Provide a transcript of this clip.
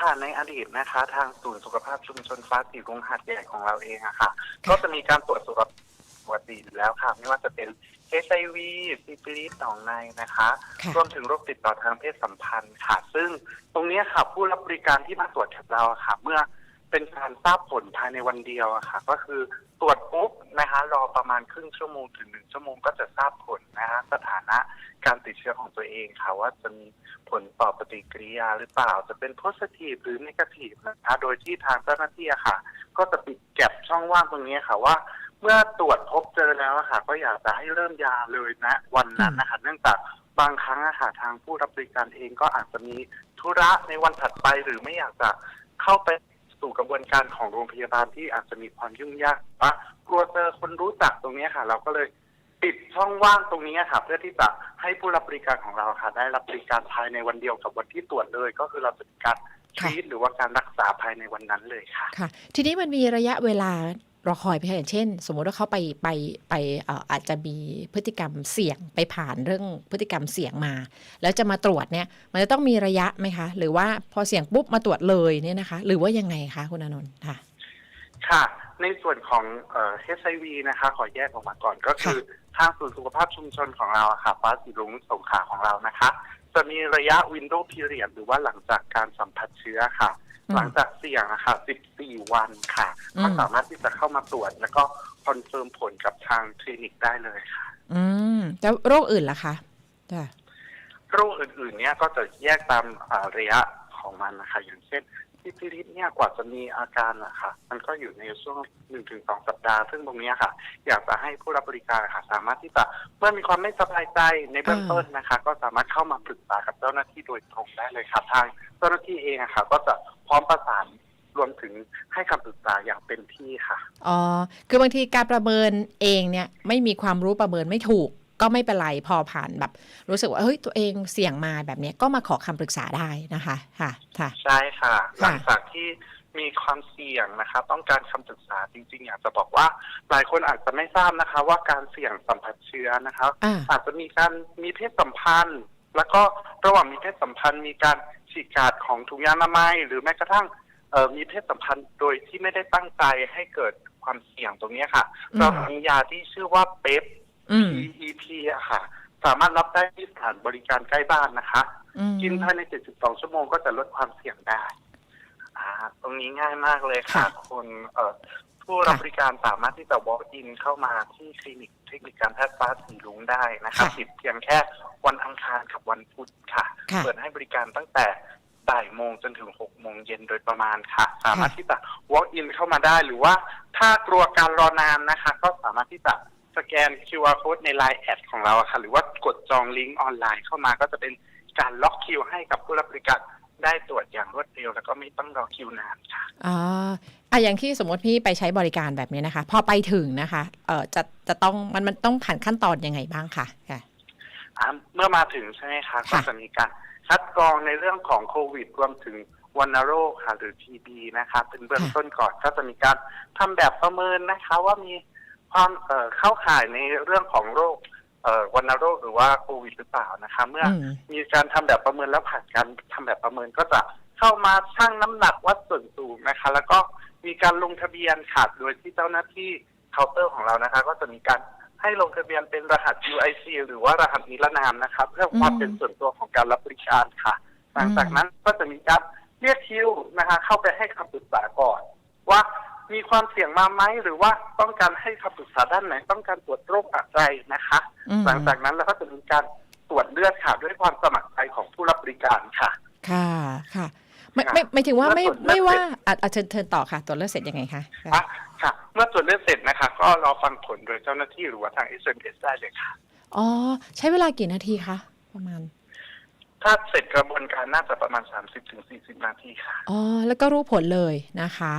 ค่ะในอดีตนะคะ ทางศูนย์สุขภาพชุมชนฟ้าสีรุ้งหาดใหญ่ของเราเองอะค่ะค่ะ ก็จะมีการตรวจสุขภาพปกติอยู่แล้วค่ะ ไม่ว่าจะเป็น HIV ซิฟิลิสหนองในนะคะ ค่ะ รวมถึงโรคติดต่อทางเพศสัมพันธ์ค่ะ ซึ่งตรงเนี้ยค่ะ ผู้รับบริการที่มาตรวจกับเราอะค่ะ เมื่อ เป็นการทราบผลภายในวันเดียวอะค่ะ ก็คือตรวจปุ๊บนะคะรอประมาณครึ่งชั่วโมงถึงหนึ่งชั่วโมงก็จะทราบผลนะคะสถานะการติดเชื้อของตัวเองค่ะ ว่าจะมีผลต่อปฏิกิริยาหรือเปล่าจะเป็นโพสิทีฟหรือนกาทีฟนะคะโดยที่ทางเจ้าหน้าที่อะค่ะ ก็จะปิดแก็บช่องว่างตรงนี้ค่ะว่าเมื่อตรวจพบเจอแล้วอะค่ะ ก็อยากจะให้เริ่มยาเลยนะ วันนั้นนะคะเนื่องจากบางครั้งอะค่ะทางผู้รับบริการเองก็อาจจะมีธุระในวันถัดไปหรือไม่อยากจะเข้าไป สู่กระบวนการของโรงพยาบาลที่อาจจะมีความยุ่งยากว่ากลัวเจอคนรู้จักตรงนี้ค่ะ เราก็เลยปิดช่องว่างตรงนี้ค่ะ เพื่อที่จะให้ผู้รับบริการของเราค่ะ ได้รับบริการภายในวันเดียวกับวันที่ตรวจเลย ก็คือเราจะมีการทค่ะรีตหรือว่าการรักษาภายในวันนั้นเลยค่ะค่ะ ทีนี้มันมีระยะเวลา รอคอยไปอย่างเช่น สมมุติว่าเขาไปไปไปเอ่ออาจจะมีพฤติกรรมเสี่ยงไปผ่านเรื่องพฤติกรรมเสี่ยงมา แล้วจะมาตรวจเนี่ยมันจะต้องมีระยะไหมคะ หรือว่าพอเสี่ยงปุ๊บมาตรวจเลยเนี่ยนะคะ หรือว่ายังไงคะคุณอานนท์ค่ะ ค่ะ ในส่วนของเอ่อ HIV นะคะ ขอแยกออกมาก่อนก็คือทางศูนย์สุขภาพชุมชนของเราอะค่ะฟ้าสีรุ้งสงขลาของเรานะคะ จะมีระยะ window period หรือว่าหลังจากการสัมผัสเชื้อค่ะอืม หลังจากเสี่ยงอะค่ะ 14 วันค่ะอืมก็สามารถที่จะเข้ามาตรวจ แล้วก็คอนเฟิร์มผลกับทางคลินิกได้เลยค่ะ อืม แล้วโรคอื่นล่ะคะจ้ะโรคอื่นๆ เนี่ยก็จะแยกตามอ่าระยะของมันนะคะ อย่างเช่นซิฟิลิสเนี่ยกว่าจะมีอาการอะค่ะ มันก็อยู่ในช่วงหนึ่งถึงสองสัปดาห์ ซึ่งตรงเนี้ยค่ะ อยากจะให้ผู้รับบริการค่ะ สามารถที่จะเมื่อมีความไม่สบายใจในเบื้องต้นนะคะ ก็สามารถเข้ามาปรึกษากับเจ้าหน้าที่โดยตรงได้เลยค่ะทาง เจ้าหน้าที่เองอะค่ะ ก็จะ พร้อมประสานรวมถึงให้คำปรึกษาอย่างเต็มที่ค่ะ อ๋อ คือบางทีการประเมินเองเนี่ย ไม่มีความรู้ประเมินไม่ถูก ก็ไม่เป็นไรพอผ่านแบบ รู้สึกว่าเฮ้ยตัวเองเสี่ยงมาแบบเนี้ยก็มาขอคำปรึกษาได้นะคะ ค่ะ ค่ะ ใช่ค่ะหค่ะลังจากที่มีความเสี่ยงนะคะ ต้องการคำปรึกษาจริง ๆ อยากจะบอกว่า หลายคนอาจจะไม่ทราบนะคะ ว่าการเสี่ยงสัมผัสเชื้อนะคะ อ่า อาจจะมีการมีเพศสัมพันธ์ แล้วก็ระหว่างมีเพศสัมพันธ์มีการ ฉีกขาดของถุงยางอนามัยหรือแม้กระทั่งเอ่อมีเพศสัมพันธ์โดยที่ไม่ได้ตั้งใจให้เกิดความเสี่ยงตรงเนี้ยค่ะอืมเรามียาที่ชื่อว่าเป๊ปอืม PEP อะค่ะ สามารถรับได้ที่สถานบริการใกล้บ้านนะคะอืมกินภายใน 72 ชั่วโมงก็จะลดความเสี่ยงได้อ่าตรงนี้ง่ายมากเลยค่ะค่ะคนเอ่อ ผู้รับค่ะบริการสามารถที่จะ walk in เข้ามาที่คลินิกเทคนิคการแพทย์ฟ้าสีลุงได้นะคะค่ะติดเพียงแค่วันอังคารกับวันพุธค่ะ ค่ะเปิดให้บริการตั้งแต่บ่ายโมงจนถึง6โมงเย็นโดยประมาณค่ะ สามารถที่จะ walk in เข้ามาได้หรือว่าถ้ากลัวการรอนานนะคะ ก็สามารถที่จะสแกน QR code ใน Line แอดของเราอะค่ะ หรือว่ากดจองลิงก์ออนไลน์เข้ามาก็จะเป็นการล็อกคิวให้กับผู้รับบริการได้ตรวจอย่างรวดเร็ว แล้วก็ไม่ต้องรอคิวนานค่ะ อ๋อ อะอย่างที่สมมติพี่ไปใช้บริการแบบนี้นะคะ พอไปถึงนะคะเออจะจะต้องมันมันต้องผ่านขั้นตอนยังไงบ้างคะค่ะอ่าเมื่อมาถึงใช่ไหมคะค่ะก็จะมีการคัดกรองในเรื่องของโควิดรวมถึงวัณโรคค่ะหรือทีบีนะคะเป็นเบื้องต้นก่อนก็จะมีการทำแบบประเมินนะคะ ว่ามีความเอ่อเข้าข่ายในเรื่องของโรคเอ่อวัณโรคหรือว่าโควิดหรือเปล่านะคะ เมื่ออมมีการทำแบบประเมินแล้วผ่านการทำแบบประเมินก็จะเข้ามาชั่งน้ำหนักวัดส่วนสูงนะคะ แล้วก็ มีการลงทะเบียนค่ะโดยที่เจ้าหน้าที่เคาน์เตอร์ของเรานะคะ ก็จะมีการให้ลงทะเบียนเป็นรหัส UIC หรือว่ารหัสนิรนามนะคะเพื่อความอืมเป็นส่วนตัวของการรับบริการค่ะ หลังจากนั้นก็จะมีการเรียกคิวนะคะ เข้าไปให้คำปรึกษาก่อน ว่ามีความเสี่ยงมาไหมหรือว่าต้องการให้คำปรึกษาด้านไหน ต้องการตรวจโรคอะไรนะคะอืมหลังจากนั้นเราก็จะมีการตรวจเลือดค่ะ ด้วยความสมัครใจของผู้รับบริการค่ะ ค่ะค่ะ ไม่ค่ะไม่ไม่ถึงว่าไม่แล้วตรวจไม่ว่าเลือดอะอะเชิญเชิญต่อค่ะตรวจเลือดเสร็จยังไงคะค่ะอะค่ะ เมื่อตรวจเลือดเสร็จนะคะ ก็รอฟังผลโดยเจ้าหน้าที่หรือว่าทาง SMS ได้เลยค่ะอ๋อใช้เวลากี่นาทีคะประมาณ ถ้าเสร็จกระบวนการน่าจะประมาณ30-40นาทีค่ะอ๋อแล้วก็รู้ผลเลยนะคะ